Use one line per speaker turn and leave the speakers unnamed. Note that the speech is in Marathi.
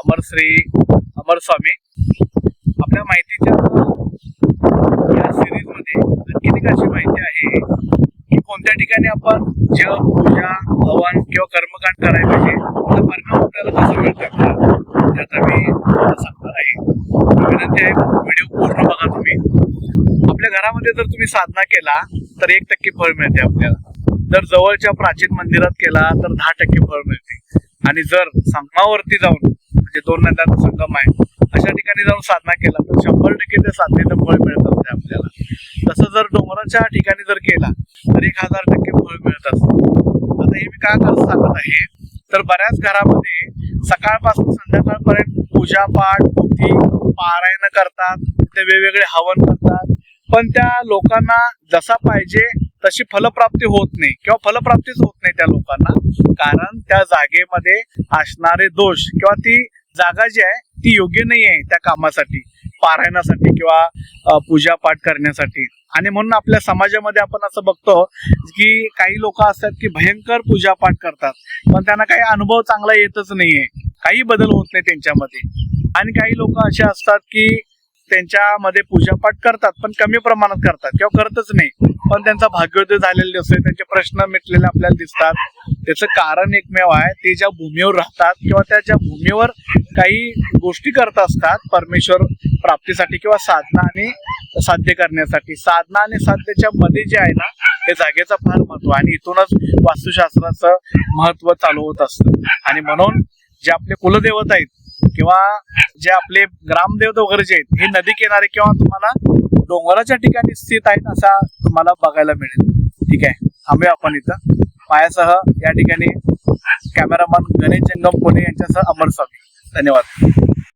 अमरश्री अमर स्वामी. आपल्या माहितीच्या या सिरीजमध्ये आणखीन एक अशी माहिती आहे की कोणत्या ठिकाणी आपण जप पूजा हवन किंवा कर्मकांड करायला पाहिजे त्याचा परिणाम आपल्याला कसं मिळू आपल्याला त्याचा मी सांगणार आहे. विनंती आहे व्हिडिओ पूर्ण बघा तुम्ही. आपल्या घरामध्ये जर तुम्ही साधना केला तर एक टक्के फळ मिळते आपल्याला. जर जवळच्या प्राचीन मंदिरात केला तर दहा टक्के फळ मिळते. आणि जर संगमावरती जाऊन जे दोन नद्यांचा संगम आहे अशा ठिकाणी जाऊन साधना केला तर शंभर टक्के त्या साधनेचं फळ मिळत असते म्हणजे आपल्याला. तसं जर डोंगराच्या ठिकाणी जर केला तर एक हजार टक्के फळ मिळत असते. आता हे मी का करत सांगत आहे? तर बऱ्याच घरामध्ये सकाळपासून संध्याकाळपर्यंत पूजा पाठ पोथी पारायण करतात ते वेगवेगळे हवन करतात. पण त्या लोकांना जसा पाहिजे तशी फलप्राप्ती होत नाही किंवा फलप्राप्तीच होत नाही त्या लोकांना. कारण त्या जागेमध्ये असणारे दोष किंवा ती जागा जी आहे ती योग्य नाही आहे त्या कामासाठी पारायणासाठी किंवा पूजापाठ पूजा पाठ करण्यासाठी. आणि म्हणून आपल्या समाजामध्ये आपण असं बघतो की काही लोक असतात की भयंकर पूजा पाठ करतात पण त्यांना काही अनुभव चांगला येतच नाहीये. काही बदल होत नाही त्यांच्यामध्ये. आणि काही लोक असे असतात की त्यांच्यामध्ये पूजापाठ करतात पण कमी प्रमाणात करतात किंवा करतच नाही. पण त्यांचा भाग्योदय झालेला दिसतोय त्यांचे प्रश्न मिटलेले आपल्याला दिसतात. त्याचं कारण एकमेव आहे ते ज्या भूमीवर राहतात किंवा त्या ज्या भूमीवर काही गोष्टी करत असतात परमेश्वर प्राप्तीसाठी किंवा साधना आणि साध्य करण्यासाठी. साधना आणि साध्याच्या मध्ये जे आहे ना हे जागेचं फार महत्त्व आणि इथूनच वास्तुशास्त्राचं महत्त्व चालू होत असतं. आणि म्हणून जे आपले कुलदेवत आहेत किंवा जे आपले ग्रामदेवता वगैरे जे आहेत हे नदी किनारे किंवा तुम्हाला डोंगराच्या ठिकाणी स्थित आहेत असा तुम्हाला बघायला मिळेल. ठीक आहे? थांबूया आपण इथं. पायासह या ठिकाणी कॅमेरामन गणेश जंगम पुणे यांच्यासह अमर स्वामी. धन्यवाद.